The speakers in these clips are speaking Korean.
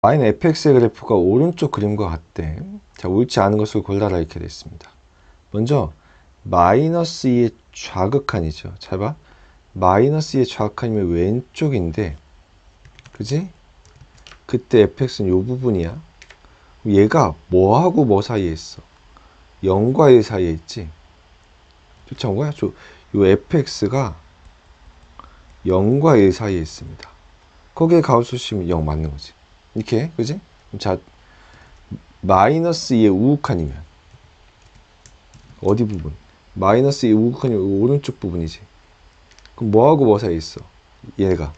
y는 fx의 그래프가 오른쪽 그림과 같대. 자, 옳지 않은 것을 골라라 이렇게 돼 있습니다. 먼저 마이너스 2의 좌극한이죠. 잘 봐. 마이너스 2의 좌극한이면 왼쪽인데 그지? 그때 fx는 요 부분이야. 얘가 뭐하고 뭐 사이에 있어? 0과 1 사이에 있지. 쫓아온 거야? 저, 요 fx가 0과 1 사이에 있습니다. 거기에 가우스심이 0 맞는 거지. 이렇게, 그지? 자, 마이너스 2의 우극한이면 어디 부분? 마이너스 2 우극한이면 오른쪽 부분이지. 그럼 뭐하고 뭐 사이에 있어? 얘가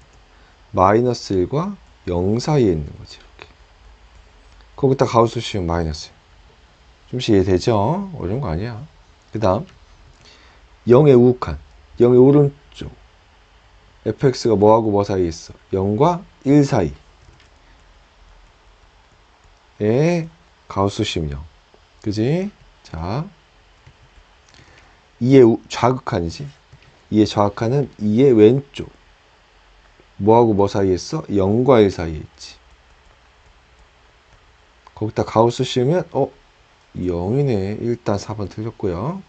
마이너스 1과 0 사이에 있는 거지. 이렇게. 거기다 가우스심 마이너스. 좀씩 이해되죠? 어려운 거 아니야. 그 다음 0의 우극한 0의 오른쪽 fx가 뭐하고 뭐 사이에 있어? 0과 1 사이 에 가우스심 0 그지? 자. 2의 우, 좌극한이지? 2의 좌극한은 2의 왼쪽. 뭐하고 뭐 사이에 있어? 0과 1 사이에 있지. 거기다 가우스 씌우면 어? 0이네. 일단 4번 틀렸고요.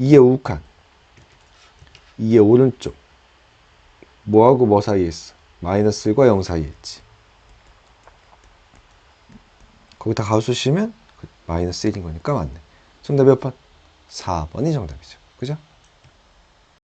2의 우극한. 2의 오른쪽. 뭐하고 뭐 사이에 있어? 마이너스 1과 0 사이에 있지 거기다 가우스 씌우면 마이너스 1인 거니까 맞네 정답 몇 번? 4번이 정답이죠 그죠?